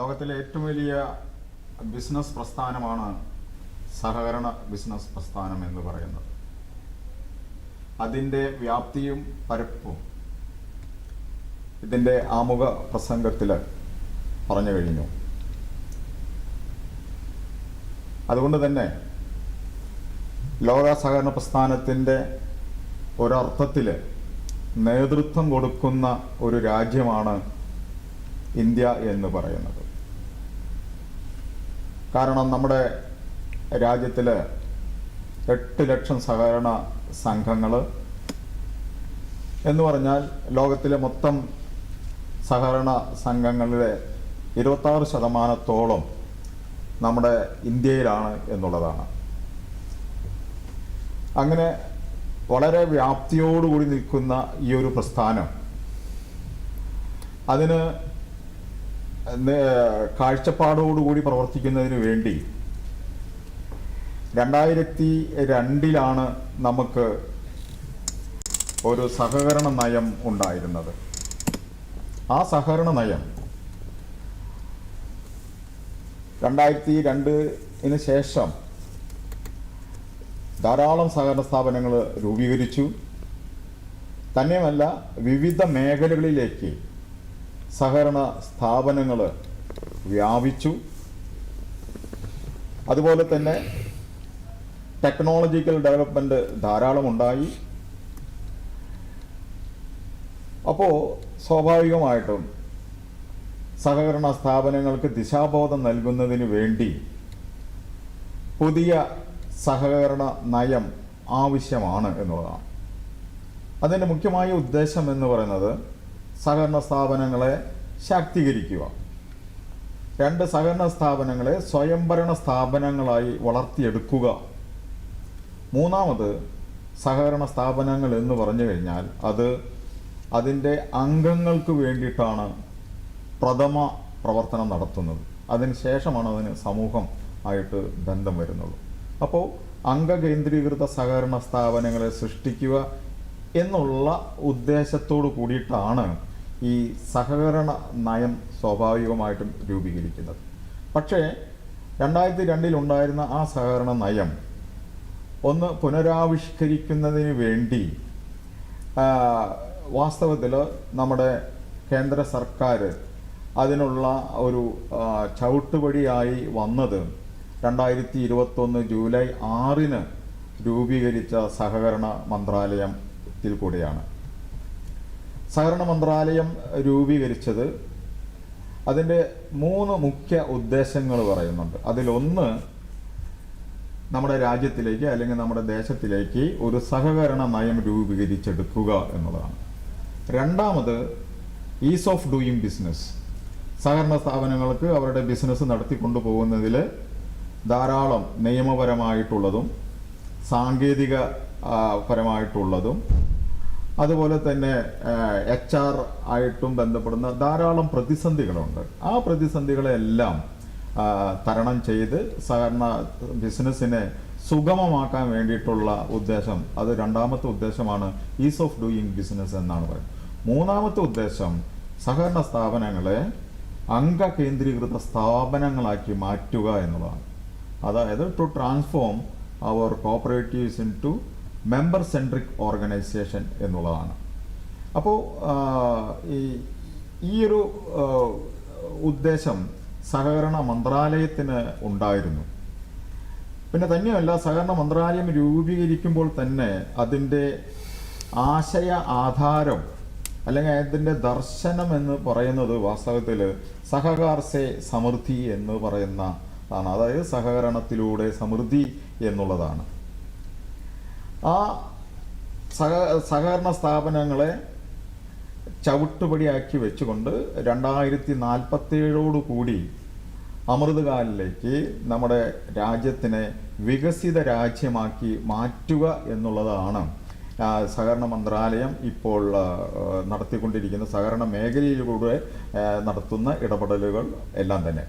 ലോകത്തിലെ ഏറ്റവും വലിയ ബിസിനസ് പ്രസ്ഥാനമാണ് സഹകരണ ബിസിനസ് പ്രസ്ഥാനം എന്ന് പറയുന്നത്. അതിന്റെ വ്യാപ്തിയും പരപ്പും ഇതിന്റെ ആമുഖ പ്രസംഗത്തിൽ പറഞ്ഞു കഴിഞ്ഞു. അതുകൊണ്ട് തന്നെ ലോക സഹകരണ പ്രസ്ഥാനത്തിന്റെ ഒരർത്ഥത്തിൽ നേതൃത്വം കൊടുക്കുന്ന ഒരു രാജ്യമാണ് ഇന്ത്യ എന്ന് പറയുന്നത്. കാരണം നമ്മുടെ രാജ്യത്തിൽ എട്ട് ലക്ഷം സഹകരണ സംഘങ്ങൾ എന്ന് പറഞ്ഞാൽ ലോകത്തിലെ മൊത്തം സഹകരണ സംഘങ്ങളിലെ ഇരുപത്താറ് ശതമാനത്തോളം നമ്മുടെ ഇന്ത്യയിലാണ് എന്നുള്ളതാണ്. അങ്ങനെ വളരെ വ്യാപ്തിയോടുകൂടി നിൽക്കുന്ന ഈ ഒരു പ്രസ്ഥാനം. അതിന് കാഴ്ചപ്പാടോടുകൂടി പ്രവർത്തിക്കുന്നതിന് വേണ്ടി രണ്ടായിരത്തി രണ്ടിലാണ് നമുക്ക് ഒരു സഹകരണ നയം ഉണ്ടായിരുന്നത്. ആ സഹകരണ നയം രണ്ടായിരത്തി രണ്ടിന് ശേഷം ധാരാളം സഹകരണ സ്ഥാപനങ്ങൾ രൂപീകരിച്ചു. തന്നെയുമല്ല വിവിധ മേഖലകളിലേക്ക് സഹകരണ സ്ഥാപനങ്ങൾ വ്യാപിച്ചു. അതുപോലെ തന്നെ ടെക്നോളജിക്കൽ ഡെവലപ്മെന്റ് ധാരാളം ഉണ്ടായി. അപ്പോൾ സ്വാഭാവികമായിട്ടും സഹകരണ സ്ഥാപനങ്ങൾക്ക് ദിശാബോധം നൽകുന്നതിന് വേണ്ടി പുതിയ സഹകരണ നയം ആവശ്യമാണ് എന്നുള്ളതാണ്. അതിന്റെ മുഖ്യമായ ഉദ്ദേശം എന്ന് പറയുന്നത് സഹകരണ സ്ഥാപനങ്ങളെ ശാക്തീകരിക്കുക. രണ്ട് സഹകരണ സ്ഥാപനങ്ങളെ സ്വയംഭരണ സ്ഥാപനങ്ങളായി വളർത്തിയെടുക്കുക. മൂന്നാമത് സഹകരണ സ്ഥാപനങ്ങൾ എന്ന് പറഞ്ഞു കഴിഞ്ഞാൽ അത് അതിന്റെ അംഗങ്ങൾക്ക് വേണ്ടിയിട്ടാണ് പ്രഥമ പ്രവർത്തനം നടത്തുന്നത്. അതിന് ശേഷമാണ് അതിന് സമൂഹം ആയിട്ട് ബന്ധം വരുന്നുള്ളൂ അപ്പോൾ അംഗകേന്ദ്രീകൃത സഹകരണ സ്ഥാപനങ്ങളെ സൃഷ്ടിക്കുക എന്നുള്ള ഉദ്ദേശത്തോടു കൂടിയിട്ടാണ് ഈ സഹകരണ നയം സ്വാഭാവികമായിട്ടും രൂപീകരിക്കുന്നത്. പക്ഷേ രണ്ടായിരത്തി രണ്ടിലുണ്ടായിരുന്ന ആ സഹകരണ നയം ഒന്ന് പുനരാവിഷ്കരിക്കുന്നതിന് വേണ്ടി വാസ്തവത്തിൽ നമ്മുടെ കേന്ദ്ര സർക്കാർ അതിനുള്ള ഒരു ചവിട്ടുപടിയായി വന്നത് രണ്ടായിരത്തി ഇരുപത്തൊന്ന് ജൂലൈ ആറിന് രൂപീകരിച്ച സഹകരണ മന്ത്രാലയത്തിൽ കൂടെയാണ് സഹകരണ മന്ത്രാലയം രൂപീകരിച്ചത് അതിന്റെ മൂന്ന് മുഖ്യ ഉദ്ദേശങ്ങൾ പറയുന്നുണ്ട്. അതിലൊന്ന് നമ്മുടെ രാജ്യത്തിലേക്ക് അല്ലെങ്കിൽ നമ്മുടെ ദേശത്തിലേക്ക് ഒരു സഹകരണ നയം രൂപീകരിച്ചെടുക്കുക എന്നതാണ് രണ്ടാമത് ഈസ് ഓഫ് ഡൂയിങ് ബിസിനസ്. സഹകരണ സ്ഥാപനങ്ങൾക്ക് അവരുടെ ബിസിനസ് നടത്തിക്കൊണ്ടു പോകുന്നതിൽ ധാരാളം നിയമപരമായിട്ടുള്ളതും സാങ്കേതിക പരമായിട്ടുള്ളതും അതുപോലെ തന്നെ എച്ച് ആർ ആയിട്ടും ബന്ധപ്പെടുന്ന ധാരാളം പ്രതിസന്ധികളുണ്ട്. ആ പ്രതിസന്ധികളെല്ലാം തരണം ചെയ്ത് സഹകരണ ബിസിനസ്സിനെ സുഗമമാക്കാൻ വേണ്ടിയിട്ടുള്ള ഉദ്ദേശം അത് രണ്ടാമത്തെ ഉദ്ദേശമാണ് ഈസ് ഓഫ് ഡൂയിങ് ബിസിനസ് എന്നാണ് പറയുന്നത്. മൂന്നാമത്തെ ഉദ്ദേശം സഹകരണ സ്ഥാപനങ്ങളെ അംഗകേന്ദ്രീകൃത സ്ഥാപനങ്ങളാക്കി മാറ്റുക എന്നുള്ളതാണ്. അതായത് to transform our cooperatives into member centric organisation എന്നുള്ളതാണ്. അപ്പോൾ ഈ ഈയൊരു ഉദ്ദേശം സഹകരണ മന്ത്രാലയത്തിന് ഉണ്ടായിരുന്നു. പിന്നെ തന്നെയല്ല സഹകരണ മന്ത്രാലയം രൂപീകരിക്കുമ്പോൾ തന്നെ അതിന്റെ ആശയ ആധാരം അല്ലെങ്കിൽ അതിന്റെ ദർശനം എന്ന് പറയുന്നത് വാസ്തവത്തിൽ സഹകാർസെ സമൃദ്ധി എന്ന് പറയുന്ന ആണ് അതായത് സഹകരണത്തിലൂടെ സമൃദ്ധി എന്നുള്ളതാണ്. ആ സഹ സഹകരണ സ്ഥാപനങ്ങളെ ചവിട്ടുപടിയാക്കി വെച്ചുകൊണ്ട് രണ്ടായിരത്തി നാൽപ്പത്തേഴോട് കൂടി അമൃതകാലിലേക്ക് നമ്മുടെ രാജ്യത്തിനെ വികസിത രാജ്യമാക്കി മാറ്റുക എന്നുള്ളതാണ് സഹകരണ മന്ത്രാലയം ഇപ്പോൾ നടത്തിക്കൊണ്ടിരിക്കുന്ന സഹകരണ മേഖലയിലൂടെ നടത്തുന്ന ഇടപെടലുകൾ എല്ലാം തന്നെ.